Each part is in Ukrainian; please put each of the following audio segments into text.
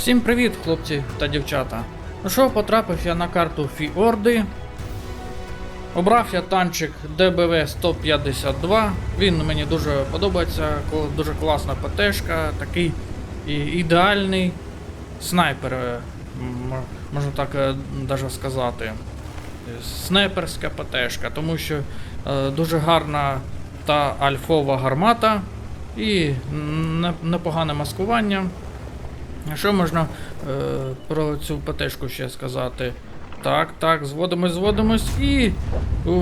Всім привіт, хлопці та дівчата. Ну що, потрапив я на карту Фіорди. Обрав я танчик ДБВ 152. Він мені дуже подобається, дуже класна ПТшка, такий ідеальний снайпер, е, можна так е, даже сказати. Снайперська ПТшка, тому що е, дуже гарна та альфова гармата і непогане маскування. Що можна е, про цю ПТшку ще сказати? Так, так, зводимось, зводимось і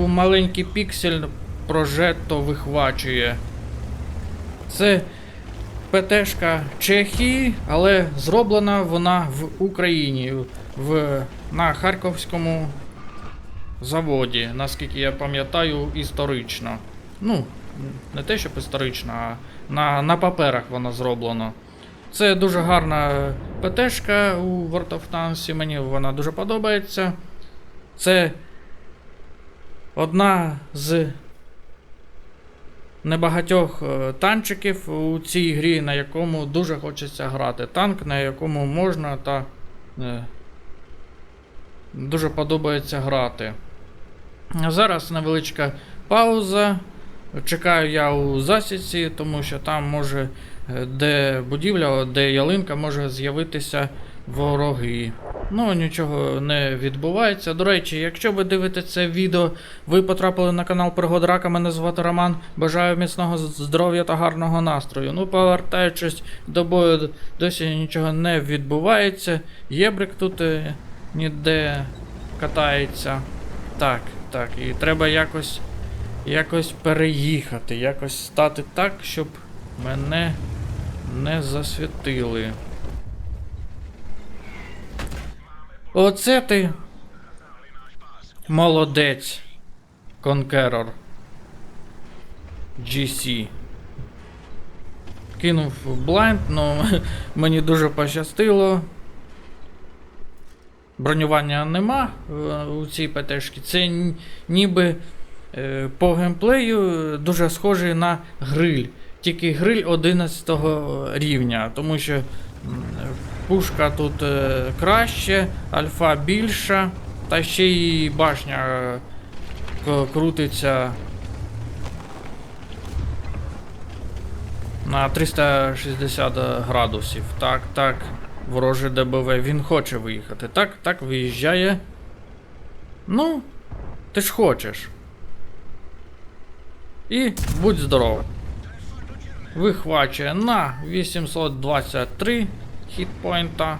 маленький піксель прожето вихвачує. Це ПТшка Чехії, але зроблена вона в Україні, в, на Харківському заводі, наскільки я пам'ятаю, історично. Ну, не те, щоб історично, а на, на паперах воно зроблено. Це дуже гарна ПТшка у World of Tanks, мені вона дуже подобається. Це одна з небагатьох е, танчиків у цій грі, на якому дуже хочеться грати. Танк, на якому можна та е, дуже подобається грати. Зараз невеличка пауза. Чекаю я у засідці, тому що там може, де будівля, де ялинка, може з'явитися вороги. Ну, нічого не відбувається. До речі, якщо ви дивитесь це відео, ви потрапили на канал Пригод Рака, мене звати Роман. Бажаю міцного здоров'я та гарного настрою. Ну, повертаючись до бою, досі нічого не відбувається. Єбрик тут е, ніде катається. Так, так, і треба якось якось переїхати, якось стати так, щоб мене не засвітили. Оце ти. Молодець. Конкерор. GC. Кинув блайнд, ну мені дуже пощастило. Бронювання нема е, у цій ПТшці. Це ніби е, по геймплею дуже схожий на гриль. Тільки гриль 11 рівня, тому що пушка тут е, краще, альфа більша, та ще й башня е, крутиться на 360 градусів. Так, так. Вороже ДБВ, він хоче виїхати. Так, так, виїжджає. Ну, ти ж хочеш. І будь здоров. Вихвачує на 823 хітпойнта.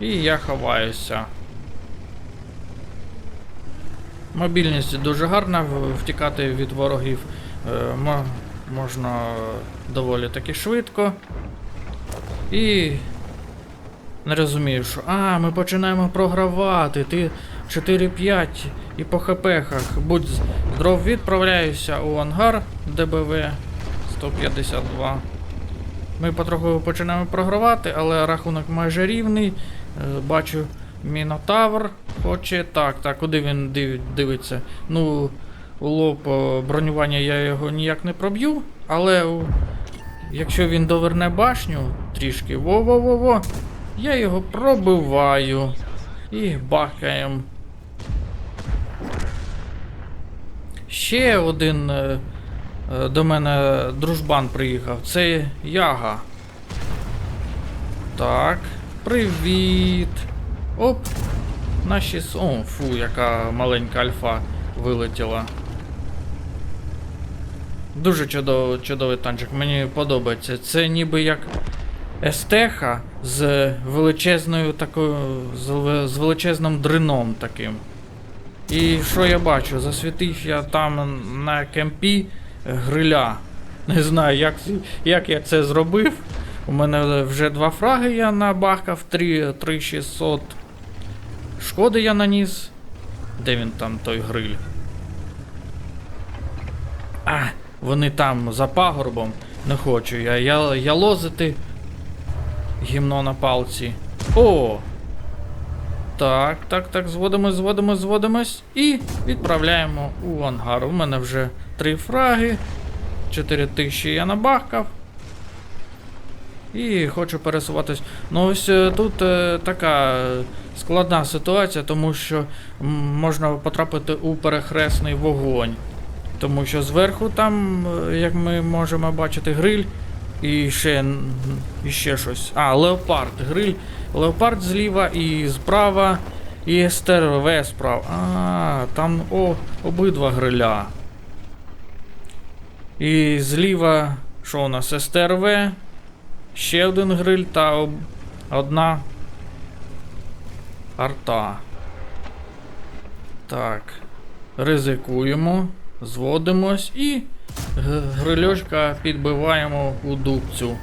І я ховаюся. Мобільність дуже гарна, втікати від ворогів е, можна доволі таки швидко. І не розумію, що. А, ми починаємо програвати. Ти 4-5 і по хпхах. Будь здоров, відправляюся у ангар ДБВ 152. Ми потроху починаємо програвати, але рахунок майже рівний. Е, Бачу, Мінотавр хоче. Так, так, куди він див- дивиться? Ну, у лоб е, бронювання я його ніяк не проб'ю, але якщо він доверне башню трішки, во-во-во-во, я його пробиваю. І бахаєм. Ще один е, до мене дружбан приїхав. Це Яга. Так. Привіт. Оп. Наші. с- О, фу, яка маленька альфа вилетіла. Дуже чудово, чудовий танчик, мені подобається. Це ніби як естеха з величезною такою. з величезним дрином таким. І що я бачу? Засвітив я там на кемпі гриля. Не знаю, як, як я це зробив. У мене вже два фраги я набахкав, 3, 3600. Шкоди я наніс. Де він там той гриль? А, вони там за пагорбом. Не хочу я. Я, я лозити. Гімно на палці. О! Так, так, так, зводимось, зводимось, зводимось. І відправляємо у ангар. У мене вже три фраги. 4000 я набахкав. і хочу пересуватись. Ну ось е, тут е, така складна ситуація, тому що можна потрапити у перехресний вогонь. Тому що зверху там, е, як ми можемо бачити, гриль і ще, і ще щось. А, леопард, гриль. Леопард зліва і справа, і СТРВ справа. А, там о, обидва гриля. І зліва, що у нас? СТРВ, ще один гриль та об... одна арта. Так. Ризикуємо, зводимось і г- грильочка підбиваємо у дубцю.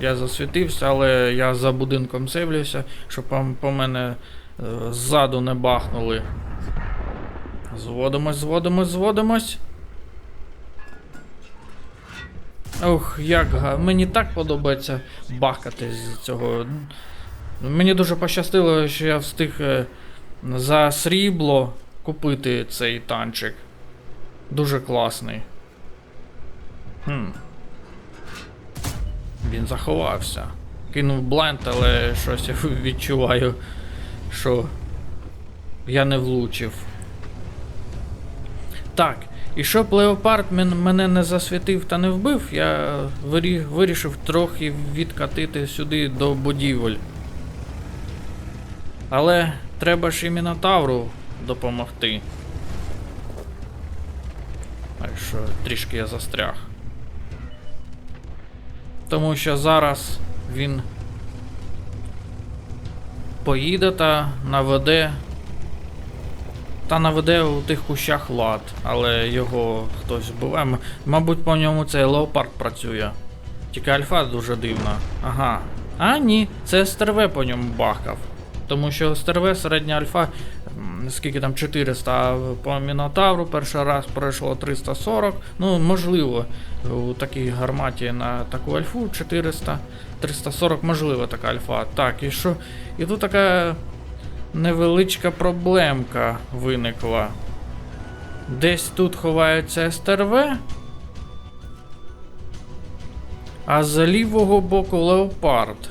Я засвітився, але я за будинком севлюся, щоб по, мене е, ззаду не бахнули. Зводимось, зводимось, зводимось. Ох, як га. Мені так подобається бахкати з цього. Мені дуже пощастило, що я встиг е, за срібло купити цей танчик. Дуже класний. Хм. Він заховався. Кинув блайнд, але щось я відчуваю, що я не влучив. Так, і щоб леопард мене не засвітив та не вбив, я вирішив трохи відкатити сюди до будівель. Але треба ж і Мінотавру допомогти. Що трішки я застряг. Тому що зараз він поїде та наведе. Та наведе у тих кущах лад, але його хтось вбиває. Мабуть, по ньому цей леопард працює. Тільки альфа дуже дивна. Ага. А, ні, це СТРВ по ньому бахкав. Тому що СТРВ середня альфа, скільки там 400, по Мінотавру перший раз пройшло 340. Ну, можливо, у такій гарматі на таку альфу 400, 340, можливо, така альфа. Так, і що? І тут така невеличка проблемка виникла. Десь тут ховається СТРВ. А з лівого боку леопард.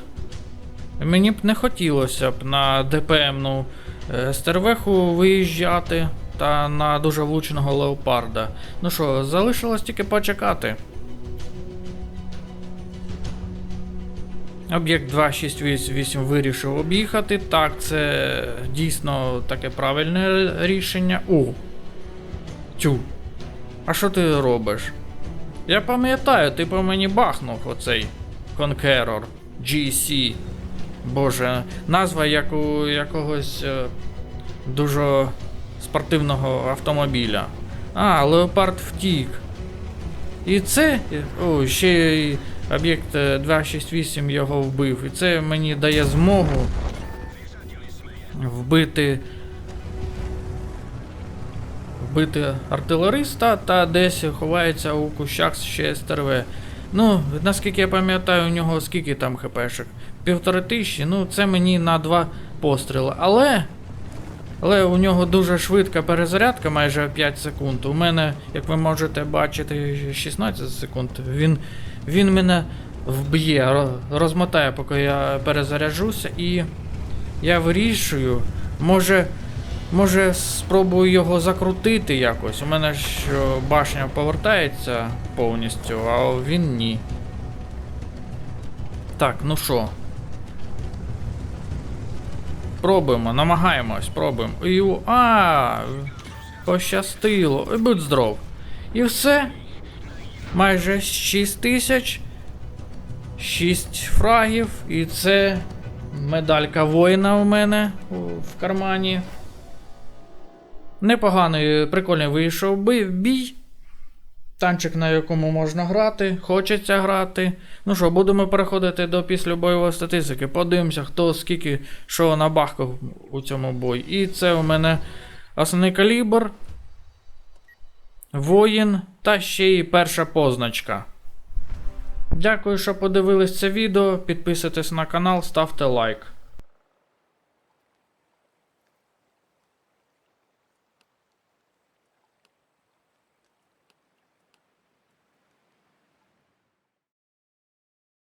Мені б не хотілося б на ДПМну е, стервеху виїжджати та на дуже влучного леопарда. Ну що, залишилось тільки почекати. Об'єкт 268 вирішив об'їхати. Так, це дійсно таке правильне рішення. О! Тю. А що ти робиш? Я пам'ятаю, ти по мені бахнув оцей Conqueror GC. Боже, назва як у якогось е, дуже спортивного автомобіля. А, Леопард втік. І це. О, ще й об'єкт е, 268 його вбив. І це мені дає змогу вбити. Вбити артилериста та десь ховається у кущах ще СТРВ. Ну, наскільки я пам'ятаю, у нього скільки там хпшек? Півтори тисячі, ну це мені на два постріли. Але. Але у нього дуже швидка перезарядка, майже 5 секунд. У мене, як ви можете бачити, 16 секунд. Він, він мене вб'є, розмотає, поки я перезаряджуся, і я вирішую, може. Може, спробую його закрутити якось. У мене що башня повертається повністю, а він ні. Так, ну що. Пробуємо, намагаємось, пробуємо. І, а, пощастило. Ой, Будь здоров. І все. Майже 6 тисяч. 6 фрагів. І це медалька воїна у мене в кармані. Непоганий, прикольний вийшов бій. Танчик, на якому можна грати, хочеться грати. Ну що, будемо переходити до післябойової статистики. Подивимося, хто скільки що набахкав у цьому бою. І це у мене основний калібр, воїн та ще й перша позначка. Дякую, що подивились це відео. Підписуйтесь на канал, ставте лайк.